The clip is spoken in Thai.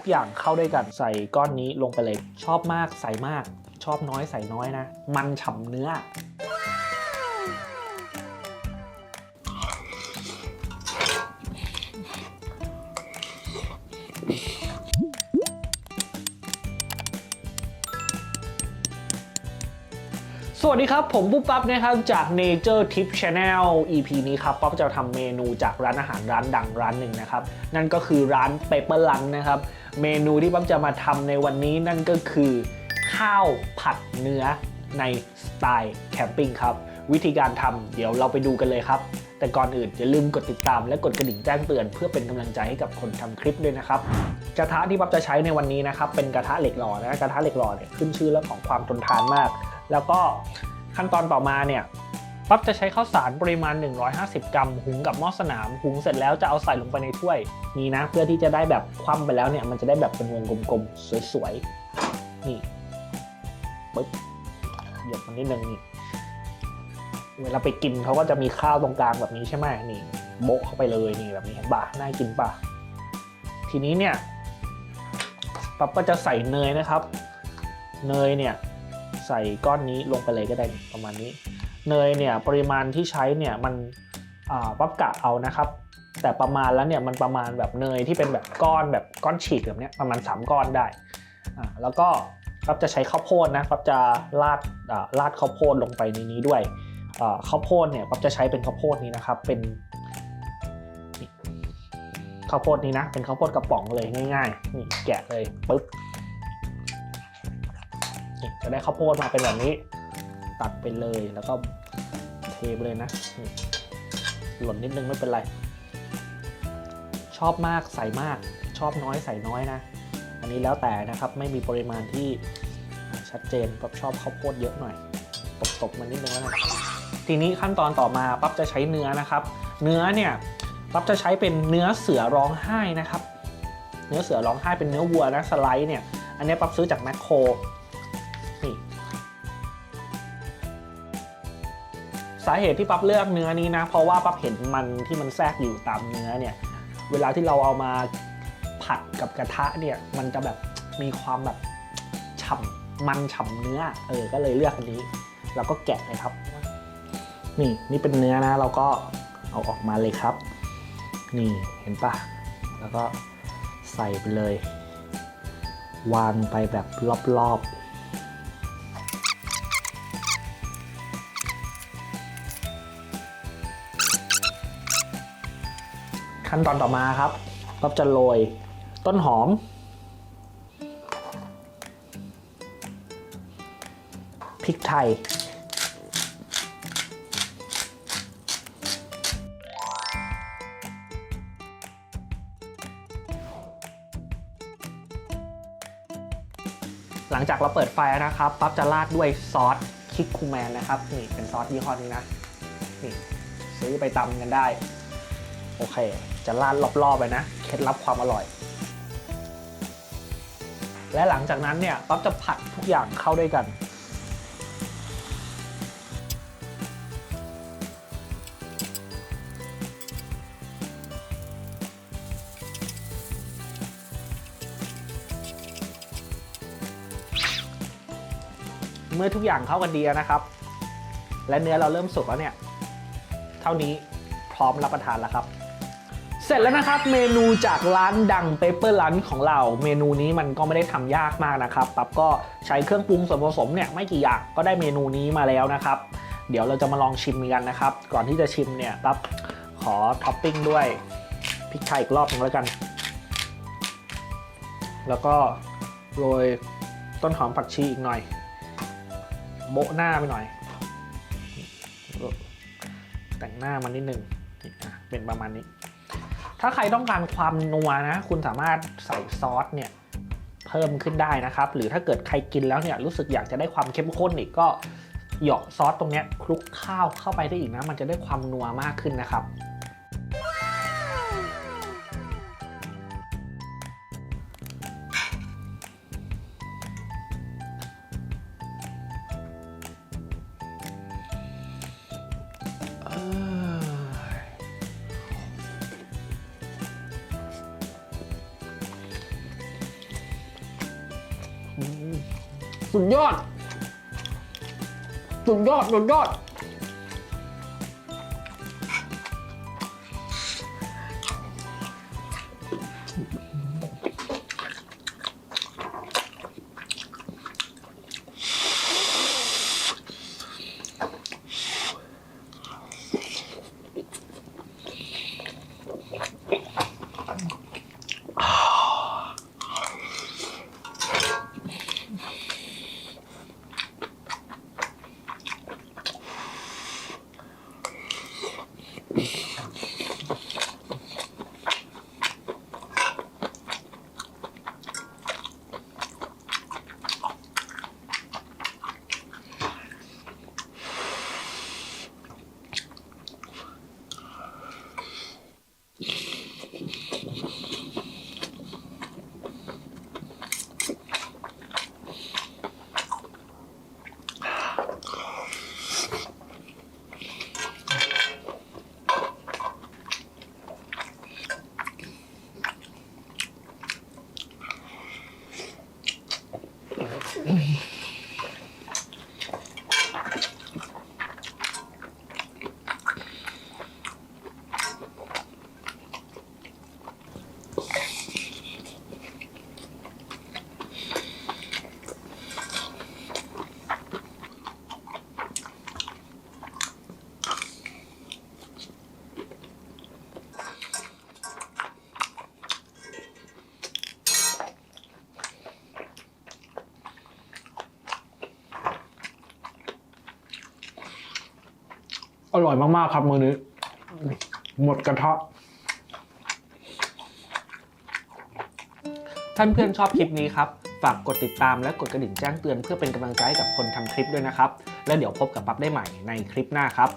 ทุกอย่างเข้าด้วยกันใส่ก้อนนี้ลงไปเลย ชอบมากใส่มาก ชอบน้อยใส่น้อยนะ มันฉ่ำเนื้อ สวัสดีครับ ผมปุ๊บปั๊บนะครับจาก Nature Tip Channel EP นี้ครับป๊อบจะทำเมนูจากร้านอาหารร้านดังร้านหนึ่งนะครับนั่นก็คือร้าน Paper Lunch นะครับเมนูที่ป๊อบจะมาทำในวันนี้นั่นก็คือ ข้าวผัดเนื้อในสไตล์แคมปิ้งครับวิธีการทำเดี๋ยวเราไปดูกันเลยครับ แต่ก่อนอื่นอย่าลืมกดติดตามและกดกระดิ่งแจ้งเตือน เพื่อเป็นกำลังใจให้กับคนทำคลิปด้วยนะครับกระทะที่ป๊อบจะใช้ในวันนี้นะครับเป็นกระทะเหล็กหล่อนะกระทะเหล็กหล่อเนี่ยขึ้นชื่อเรื่องของความทนทานมาก แล้วก็ขั้นตอนต่อมาเนี่ยปั๊บจะใช้ข้าวสารปริมาณ 150 กรัม หุงกับหม้อสนาม หุงเสร็จแล้วจะเอาใส่ลงไปในถ้วยนี้นะ เพื่อที่จะได้แบบคว่ำไปแล้วเนี่ย มันจะได้แบบเป็นวงกลมๆ สวยๆ นี่ปึ๊บเหยียบมันนิดนึงนี่ เวลาไปกินเขาก็จะมีข้าวตรงกลางแบบนี้ใช่ไหมนี่โบะเข้าไปเลยนี่แบบนี้เห็นป่ะน่ากินป่ะ ทีนี้เนี่ยปั๊บก็จะใส่เนยนะครับ เนยเนี่ย ใส่ก้อนนี้ลงไปเลยก็ได้ประมาณนี้ เนยเนี่ยปริมาณที่ใช้เนี่ยมันอ่าปั๊บกะเอานะครับ แต่ประมาณแล้วเนี่ยมันประมาณแบบเนยที่เป็นแบบก้อนแบบก้อนฉีกแบบเนี้ยประมาณ 3 ก้อนได้แล้วก็ปั๊บจะใช้ข้าวโพดนะปั๊บจะราดอ่าราดข้าวโพดลงไปในนี้ด้วยข้าวโพดเนี่ยปั๊บจะใช้เป็นข้าวโพดนี้นะครับเป็นข้าวโพดนี้นะเป็นข้าวโพดกระป๋องเลยง่ายๆนี่แกะเลยปึ๊บ จะได้ข้าวโพดมาเป็นแบบนี้ ตัดไปเลยแล้วก็เทไปเลยนะ หล่นนิดนึงไม่เป็นไร ชอบมากใส่มาก ชอบน้อยใส่น้อยนะ อันนี้แล้วแต่นะครับไม่มีปริมาณที่ชัดเจนปั๊บชอบข้าวโพดเยอะหน่อยตบๆมันนิดนึงแล้วกันทีนี้ขั้นตอนต่อมาปั๊บจะใช้เนื้อนะครับ เนื้อเนี่ยปั๊บจะใช้เป็นเนื้อเสือร้องไห้นะครับ เนื้อเสือร้องไห้เป็นเนื้อวัวนะสไลด์เนี่ยอันนี้ปั๊บซื้อจากแมคโคร นี่สาเหตุที่ปั๊บเลือกเนื้อนี้นะ เพราะว่าปั๊บเห็นมันที่มันแทรกอยู่ตามเนื้อเนี่ย เวลาที่เราเอามาผัดกับกระทะเนี่ย มันจะแบบมีความแบบฉ่ำมันฉ่ำเนื้อ เออ ก็เลยเลือกอันนี้ แล้วก็แกะเลยครับ นี่นี่เป็นเนื้อนะ เราก็เอาออกมาเลยครับ นี่เห็นปะแล้วก็ใส่ไปเลย วางไปแบบรอบๆ ขั้นตอนต่อมาครับ ก็จะโรยต้นหอม พริกไทย หลังจากเราเปิดไฟนะครับปั๊บจะราดด้วยซอสคิกคูแมนนะครับ นี่เป็นซอสยี่ห้อนี้นะ นี่ซื้อไปตำกันได้ โอเคจะราดรอบๆไปนะ เคล็ดลับความอร่อย และหลังจากนั้นเนี่ยปั๊บจะผัดทุกอย่างเข้าด้วยกัน เมื่อทุกอย่างเข้ากันดีนะครับ และเนื้อเราเริ่มสุกแล้วเนี่ย เท่านี้พร้อมรับประทานแล้วครับ สร็จแล้วนะครับ เมนูจากร้านดัง Paper Lunch ของเรา เมนูนี้มันก็ไม่ได้ทำยากมากนะครับปั๊บก็ใช้เครื่องปรุงส่วนผสมเนี่ยไม่กี่อย่างก็ได้เมนูนี้มาแล้วนะครับ เดี๋ยวเราจะมาลองชิมกันนะครับ ก่อนที่จะชิมเนี่ยปั๊บขอท็อปปิ้งด้วยพริกไทยอีกรอบหนึงแล้วกัน แล้วก็โรยต้นหอมผักชีอีกหน่อย โบะหน้าไปหน่อย แต่งหน้ามันนิดนึงนี่อะเป็นประมาณนี้ ถ้าใครต้องการความนัวนะ คุณสามารถใส่ซอสเนี่ยเพิ่มขึ้นได้นะครับ หรือถ้าเกิดใครกินแล้วเนี่ยรู้สึกอยากจะได้ความเข้มข้นอีกก็เหยาะซอสตรงเนี้ยคลุกข้าวเข้าไปได้อีกนะ มันจะได้ความนัวมากขึ้นนะครับ สุดยอด สุดยอดสุดยอด ร่อยมาก ๆ ครับ มือนี้ หมดกระทะท่านเพื่อนชอบคลิปนี้ครับ ฝากกดติดตามและกดกระดิ่งแจ้งเตือนเพื่อเป็นกำลังใจให้กับคนทำคลิปด้วยนะครับ แล้วเดี๋ยวพบกับปั๊บได้ใหม่ในคลิปหน้าครับ